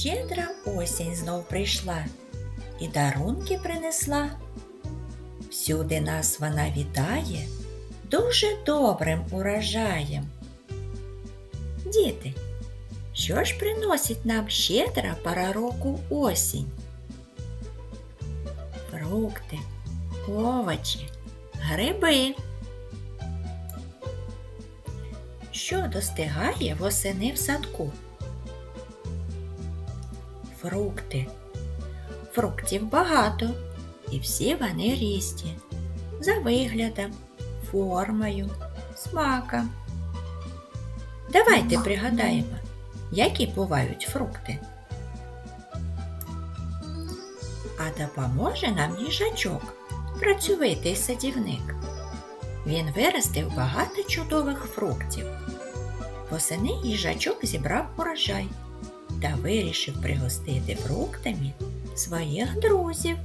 Щедра осінь знов прийшла і дарунки принесла. Всюди нас вона вітає дуже добрим урожаєм. Діти, що ж приносить нам щедра пора року осінь? Фрукти, овочі, гриби. Що достигає восени в садку? Фрукти. Фруктів багато, і всі вони різні. За виглядом, формою, смаком. Давайте пригадаємо, які бувають фрукти. А допоможе нам їжачок, працьовитий садівник. Він виростив багато чудових фруктів. Восени їжачок зібрав урожай та вирішив пригостити фруктами своїх друзів.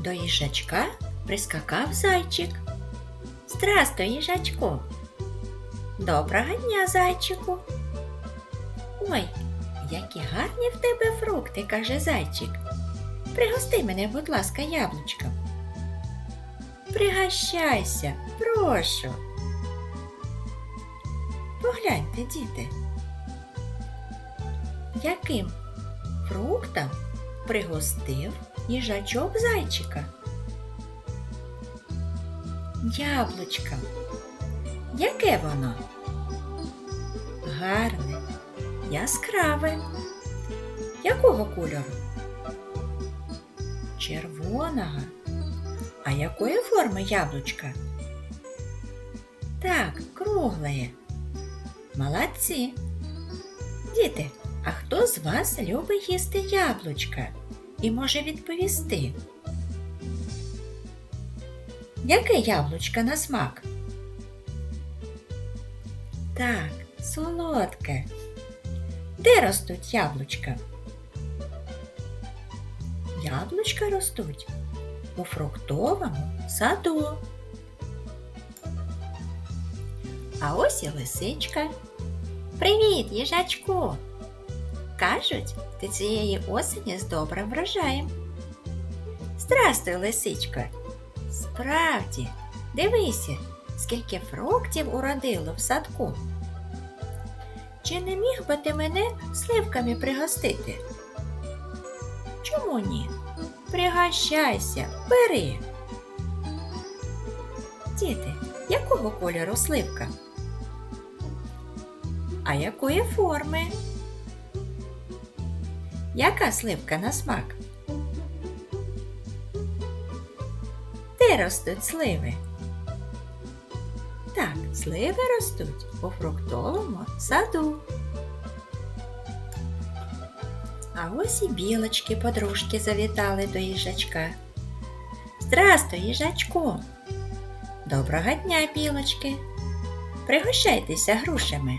До їжачка прискакав зайчик. Здрастуй, їжачку. Доброго дня, зайчику. Ой, які гарні в тебе фрукти, каже зайчик. Пригости мене, будь ласка, яблучком. Пригощайся, прошу. Погляньте, діти. Яким фруктом пригостив їжачок зайчика? Яблучком. Яке воно? Гарне, яскраве. Якого кольору? Червоного. А якої форми яблучка? Так, кругле. Молодці. Діти, а хто з вас любить їсти яблучка і може відповісти? Яке яблучко на смак? Так, солодке. Де ростуть яблучка? Яблучка ростуть у фруктовому саду. А ось і лисичка. Привіт, їжачку! Кажуть, ти цієї осені з добрим врожаєм. Здрастуй, лисичка. Справді, дивися, скільки фруктів уродило в садку. Чи не міг би ти мене сливками пригостити? Чому ні? Пригощайся, бери. Діти, якого кольору сливка? А якої форми? Яка сливка на смак? Де ростуть сливи? Так, сливи ростуть у фруктовому саду. А ось і білочки подружки завітали до їжачка. Здрастуй, їжачку! Доброго дня, білочки! Пригощайтеся грушами.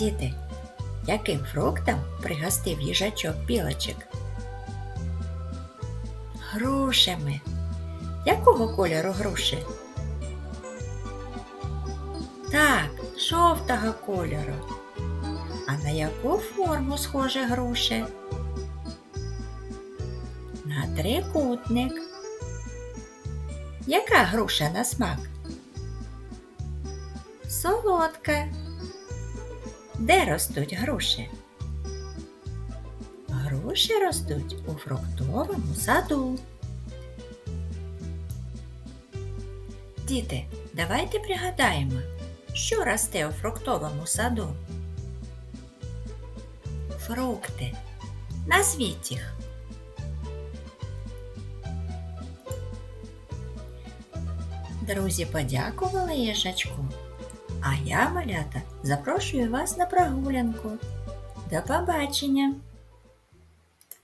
Діти, яким фруктом пригостив їжачок білочок? Грушами. Якого кольору груші? Так, жовтого кольору. А на яку форму схоже груші? На трикутник. Яка груша на смак? Солодка. Де ростуть груші? Груші ростуть у фруктовому саду. Діти, давайте пригадаємо, що росте у фруктовому саду. Фрукти. Назвіть їх. Друзі подякували їжачку. А я, малята, запрошую вас на прогулянку. До побачення!